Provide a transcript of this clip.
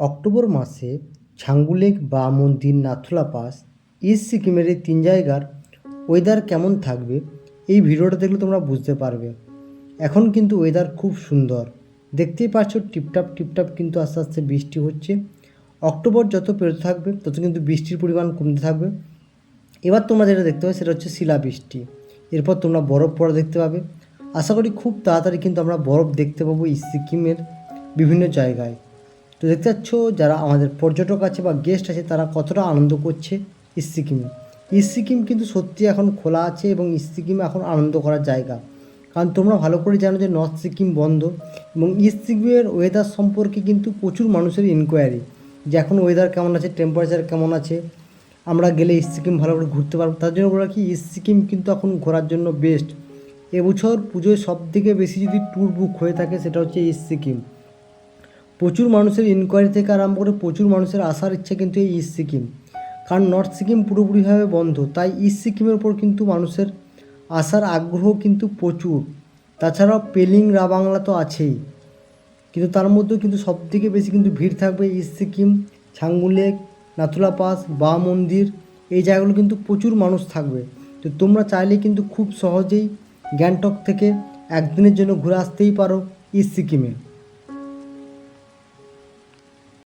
October মাসে ছাঙ্গুলেক বা মন্দির নাথুলা পাস ইস্ট সিকিমের এই তিন জায়গার ওয়েদার কেমন থাকবে, এই ভিডিওটা দেখলে তোমরা বুঝতে পারবে। এখন কিন্তু ওয়েদার খুব সুন্দর। দেখতেই পাচ্ছ, টিপটাপ টিপটাপ কিন্তু আস্তে আস্তে বৃষ্টি হচ্ছে। অক্টোবর যত পেরোতে থাকবে, তত কিন্তু বৃষ্টির পরিমাণ কমতে থাকবে। এবার তোমরা যেটা দেখতে পাবে, সেটা হচ্ছে শিলাবৃষ্টি। এরপর তোমরা বরফ পড়া দেখতে পাবে। আশা করি খুব তাড়াতাড়ি কিন্তু আমরা বরফ দেখতে পাবো এই সিকিমের বিভিন্ন জায়গায়। তো দেখতে পাচ্ছ যারা আমাদের পর্যটক আছে বা গেস্ট আছে, তারা কতটা আনন্দ করছে সিকিমে। সিকিম কিন্তু সত্যি এখন খোলা আছে এবং সিকিম এখন আনন্দ করার জায়গা। কারণ তোমরা ভালো করে জানো যে নর্থ সিকিম বন্ধ এবং ইস্ট সিকিমের ওয়েদার সম্পর্কে কিন্তু প্রচুর মানুষের ইনকোয়ারি যে এখন ওয়েদার কেমন আছে টেম্পারেচার কেমন আছে, আমরা গেলে ইস্ট সিকিম ভালো করে ঘুরতে পারব। তার জন্য বলা কি, ইস্ট সিকিম কিন্তু এখন ঘোরার জন্য বেস্ট এবছর পুজোয় সব থেকে বেশি যদি ট্যুর বুক হয়ে থাকে, সেটা হচ্ছে ইস্ট সিকিম। প্রচুর মানুষের ইনকোয়ারি থেকে আরম্ভ করে প্রচুর মানুষের আসার ইচ্ছে কিন্তু এই ইস্ট সিকিম কারণ নর্থ সিকিম পুরোপুরিভাবে বন্ধ, তাই ইস্ট সিকিমের উপর কিন্তু মানুষের আসার আগ্রহ কিন্তু প্রচুর। তাছাড়াও পেলিং রাবাংলা তো আছেই। কিন্তু তার মধ্যেও কিন্তু সব থেকে বেশি কিন্তু ভিড় থাকবে ইস্ট সিকিম ছাঙ্গুলেক নাথুলা পাস বা মন্দির এই জায়গাগুলো কিন্তু প্রচুর মানুষ থাকবে। তো তোমরা চাইলে কিন্তু খুব সহজেই গ্যাংটক থেকে একদিনের জন্য ঘুরে আসতেই পারো ইস্ট সিকিমে